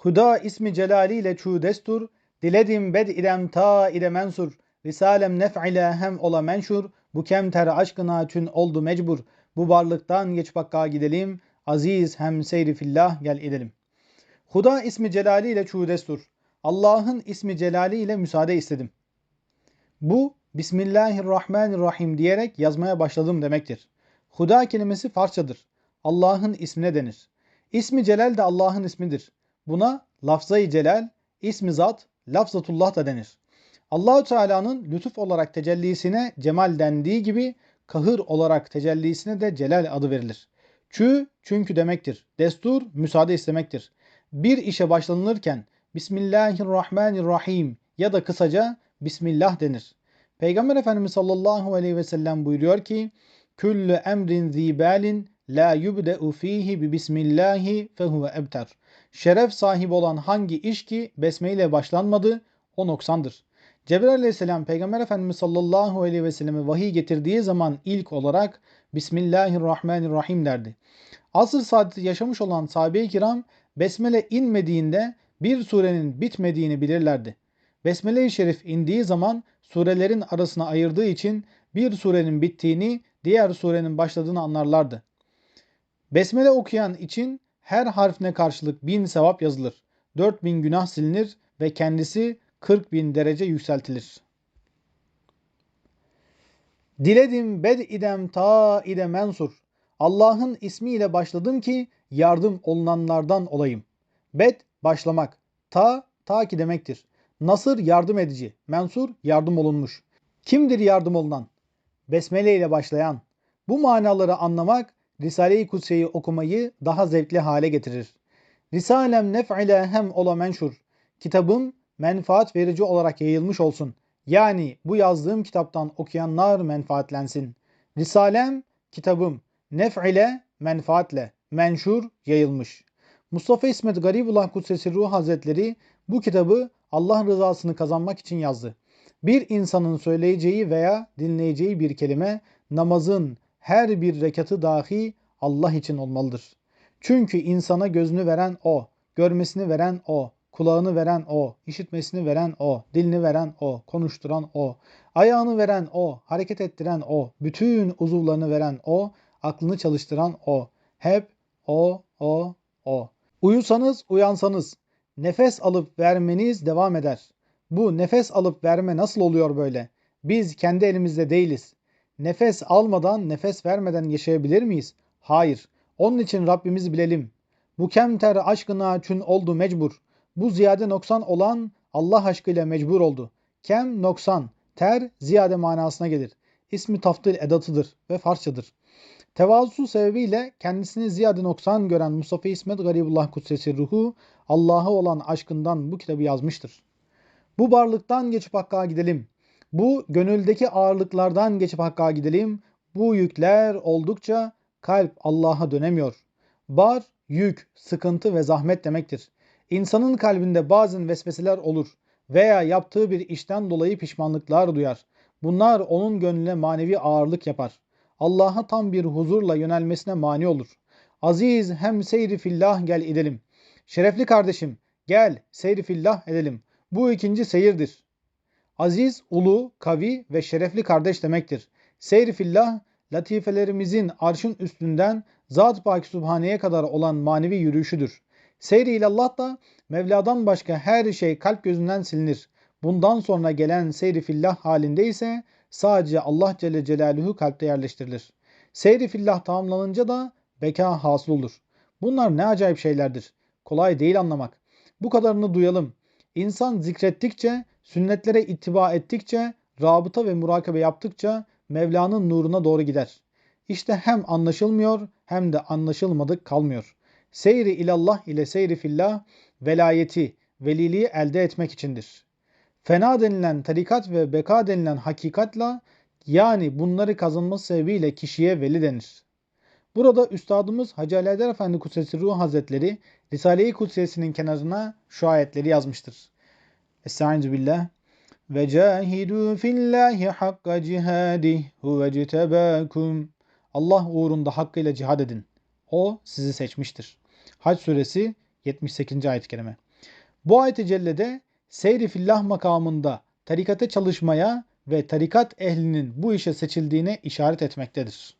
Huda ismi celaliyle çu destur, diledim bed idem ta ile mensur, risalem nef'ile hem ola menşur, bu kemter aşkına çün oldu mecbur, bu varlıktan geç bakka gidelim, aziz hem seyri fillah gel edelim. Huda ismi celaliyle çu destur, Allah'ın ismi celaliyle müsaade istedim. Bu Bismillahirrahmanirrahim diyerek yazmaya başladım demektir. Huda kelimesi Farsçadır. Allah'ın ismine denir. İsmi Celal de Allah'ın ismidir. Buna lafzayı celal, ismi zat, lafzatullah da denir. Allahü Teala'nın lütuf olarak tecellisine cemal dendiği gibi kahır olarak tecellisine de celal adı verilir. Çü çünkü demektir. Destur müsaade istemektir. Bir işe başlanılırken Bismillahirrahmanirrahim ya da kısaca Bismillah denir. Peygamber Efendimiz sallallahu aleyhi ve sellem buyuruyor ki Küllü emrin zibalin la yubde'u fihi bi bismillahi fehuve ebter. Şeref sahibi olan hangi iş ki besme ile başlanmadı o noksandır. Cebrail aleyhisselam Peygamber Efendimiz sallallahu aleyhi ve selleme vahiy getirdiği zaman ilk olarak Bismillahirrahmanirrahim derdi. Asr saadeti yaşamış olan sahabe-i kiram Besmele inmediğinde bir surenin bitmediğini bilirlerdi. Besmele-i Şerif indiği zaman surelerin arasına ayırdığı için bir surenin bittiğini, diğer surenin başladığını anlarlardı. Besmele okuyan için her harfine karşılık bin sevap yazılır. Dört bin günah silinir ve kendisi 40 bin derece yükseltilir. Diledim bed idem ta ide mensur. Allah'ın ismiyle başladım ki yardım olunanlardan olayım. Bed başlamak. Ta ta ki demektir. Nasır yardım edici. Mensur yardım olunmuş. Kimdir yardım olunan? Besmele ile başlayan. Bu manaları anlamak Risale-i Kutsi'yi okumayı daha zevkli hale getirir. Risalem nef'ile hem ola menşur. Kitabım menfaat verici olarak yayılmış olsun. Yani bu yazdığım kitaptan okuyanlar menfaatlensin. Risalem kitabım nef'ile menfaatle menşur yayılmış. Mustafa İsmet Garibullah Kudsesi Ruh Hazretleri bu kitabı Allah rızasını kazanmak için yazdı. Bir insanın söyleyeceği veya dinleyeceği bir kelime namazın her bir rekatı dahi Allah için olmalıdır. Çünkü insana gözünü veren O, görmesini veren O, kulağını veren O, işitmesini veren O, dilini veren O, konuşturan O, ayağını veren O, hareket ettiren O, bütün uzuvlarını veren O, aklını çalıştıran O. Hep O, O, O. Uyusanız, uyansanız, nefes alıp vermeniz devam eder. Bu nefes alıp verme nasıl oluyor böyle? Biz kendi elimizde değiliz. Nefes almadan, nefes vermeden yaşayabilir miyiz? Hayır. Onun için Rabbimizi bilelim. Bu kemter aşkına çün oldu mecbur. Bu ziyade noksan olan Allah aşkıyla mecbur oldu. Kem noksan, ter ziyade manasına gelir. İsmi taftil edatıdır ve Farsçadır. Tevazu sebebiyle kendisini ziyade noksan gören Mustafa İsmet Garibullah Kudsesi Ruhu Allah'a olan aşkından bu kitabı yazmıştır. Bu varlıktan geçip Hakk'a gidelim. Bu gönüldeki ağırlıklardan geçip Hakk'a gidelim. Bu yükler oldukça kalp Allah'a dönemiyor. Bar, yük, sıkıntı ve zahmet demektir. İnsanın kalbinde bazen vesveseler olur veya yaptığı bir işten dolayı pişmanlıklar duyar. Bunlar onun gönlüne manevi ağırlık yapar. Allah'a tam bir huzurla yönelmesine mani olur. Aziz hem seyri fillah gel edelim. Şerefli kardeşim gel seyri fillah edelim. Bu ikinci seyirdir. Aziz, ulu, kavi ve şerefli kardeş demektir. Seyri fillah latifelerimizin arşın üstünden Zat-ı Pak Subhane'ye kadar olan manevi yürüyüşüdür. Seyri ilallah da Mevla'dan başka her şey kalp gözünden silinir. Bundan sonra gelen seyri fillah halinde ise sadece Allah Celle Celaluhu kalpte yerleştirilir. Seyri fillah tamamlanınca da beka hasıl olur. Bunlar ne acayip şeylerdir. Kolay değil anlamak. Bu kadarını duyalım. İnsan zikrettikçe, sünnetlere ittiba ettikçe, rabıta ve murakabe yaptıkça Mevla'nın nuruna doğru gider. İşte hem anlaşılmıyor hem de anlaşılmadık kalmıyor. Seyri ilallah ile seyri fillah velayeti, veliliği elde etmek içindir. Fena denilen tarikat ve beka denilen hakikatla yani bunları kazanması sebebiyle kişiye veli denir. Burada Üstadımız Hacı Ali Efendi Kutsesi Ruh Hazretleri Risale-i Kutsesi'nin kenarına şu ayetleri yazmıştır. Estaizu billah. Ve cahidu fillahi hakka cihadih huve Allah uğrunda hakkıyla cihad edin. O sizi seçmiştir. Hac suresi 78. ayet-i kerime. Bu ayet-i cellede seyri fillah makamında tarikate çalışmaya ve tarikat ehlinin bu işe seçildiğine işaret etmektedir.